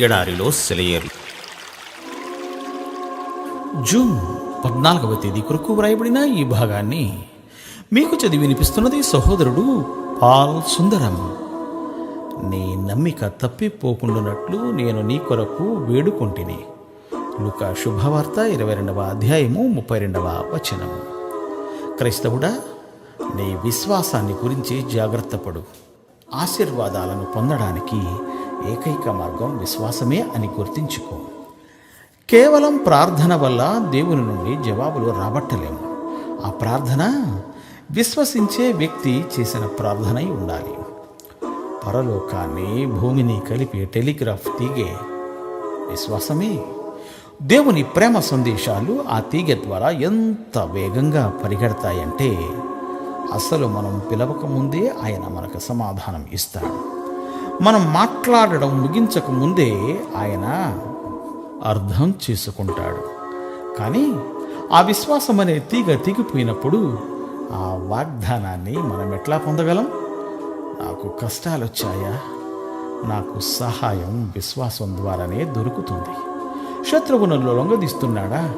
ఎడారిలో సెలయేరు. జూన్ పద్నాలుగవ తేదీ కొరకు వ్రాయబడిన ఈ భాగాన్ని మీకు చదివి వినిపిస్తున్నది సహోదరుడు పాల్ సుందరం. నీ నమ్మిక తప్పిపోకుండానట్లు నేను నీ కొరకు వేడుకొంటిని. లుక శుభవార్త ఇరవై రెండవ అధ్యాయము ముప్పై రెండవ వచనము. క్రైస్తవుడా నీ విశ్వాసాన్ని గురించి జాగ్రత్త పడు ఆశీర్వాదాలను పొందడానికి ఏకైక మార్గం విశ్వాసమే అని గుర్తించుకో. కేవలం ప్రార్థన వల్ల దేవుని నుండి జవాబులు రాబట్టలేము ఆ ప్రార్థన విశ్వసించే వ్యక్తి చేసిన ప్రార్థనై ఉండాలి. పరలోకాన్ని భూమిని కలిపే టెలిగ్రాఫ్ తీగే విశ్వాసమే. దేవుని ప్రేమ సందేశాలు ఆ తీగ ద్వారా ఎంత వేగంగా పరిగెడతాయంటే అసలు మనం పిలవక ముందే ఆయన మనకు సమాధానం ఇస్తాడు. మనం మాట్లాడడం ముగించక ముందే ఆయన అర్థం చేసుకుంటాడు. కానీ ఆ విశ్వాసం అనే తీగ తెగిపోయినప్పుడు ఆ వాగ్దానాన్ని మనం ఎట్లా పొందగలం? నాకు కష్టాలు వచ్చాయా నాకు సహాయం విశ్వాసం ద్వారానే దొరుకుతుంది. శత్రువును లొంగదీస్తున్నాడా?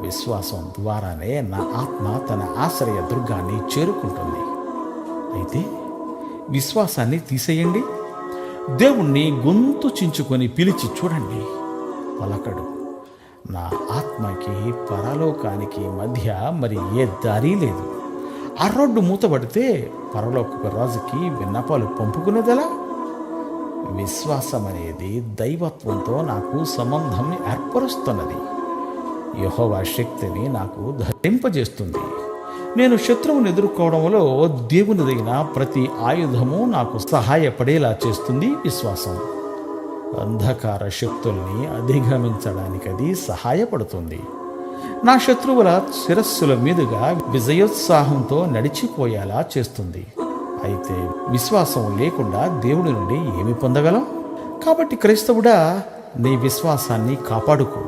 విశ్వాసం ద్వారానే నా ఆత్మ తన ఆశ్రయ దుర్గాన్ని చేరుకుంటుంది. అయితే విశ్వాసాన్ని తీసేయండి. దేవుణ్ణి గొంతు చించుకొని పిలిచి చూడండి. పలకడు నా ఆత్మకి పరలోకానికి మధ్య మరి ఏ దారి లేదు. ఆ రోడ్డు మూతబడితే పరలోక రాజుకి విన్నపాలు పంపుకునేదెలా? విశ్వాసం అనేది దైవత్వంతో నాకు సంబంధం ఏర్పరుస్తున్నది. యహోవా శక్తిని నాకు ధరింపజేస్తుంది. నేను శత్రువును ఎదుర్కోవడంలో దేవుని ప్రతి ఆయుధము నాకు సహాయపడేలా చేస్తుంది విశ్వాసం. అంధకార శక్తుల్ని అధిగమించడానికి అది సహాయపడుతుంది. నా శత్రువుల శిరస్సుల మీదుగా విజయోత్సాహంతో నడిచిపోయేలా చేస్తుంది. అయితే విశ్వాసం లేకుండా దేవుడి నుండి ఏమి పొందగలం? కాబట్టి క్రైస్తవుడా నీ విశ్వాసాన్ని కాపాడుకో.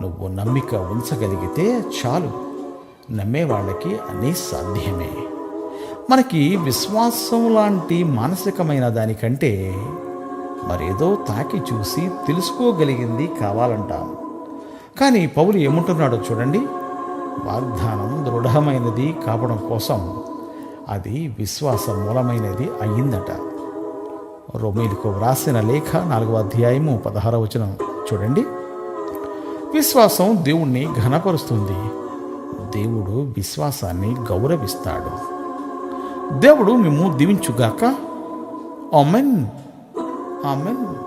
నువ్వు నమ్మిక ఉంచగలిగితే చాలు. నమ్మే వాళ్ళకి అన్నీ సాధ్యమే. మనకి విశ్వాసం లాంటి మానసికమైన దానికంటే మరేదో తాకి చూసి తెలుసుకోగలిగింది కావాలంటాం. కానీ పౌలు ఏముంటున్నాడో చూడండి. వాగ్దానం దృఢమైనది కావడం కోసం అది విశ్వాస మూలమైనది అయ్యిందట రొమీలకు వ్రాసిన లేఖ నాలుగవ అధ్యాయము పదహార వచనం చూడండి. విశ్వాసం దేవుణ్ణి ఘనపరుస్తుంది. దేవుడు విశ్వాసాన్ని గౌరవిస్తాడు. దేవుడు మేము దీవించుగాక. ఆమెన్. ఆమెన్.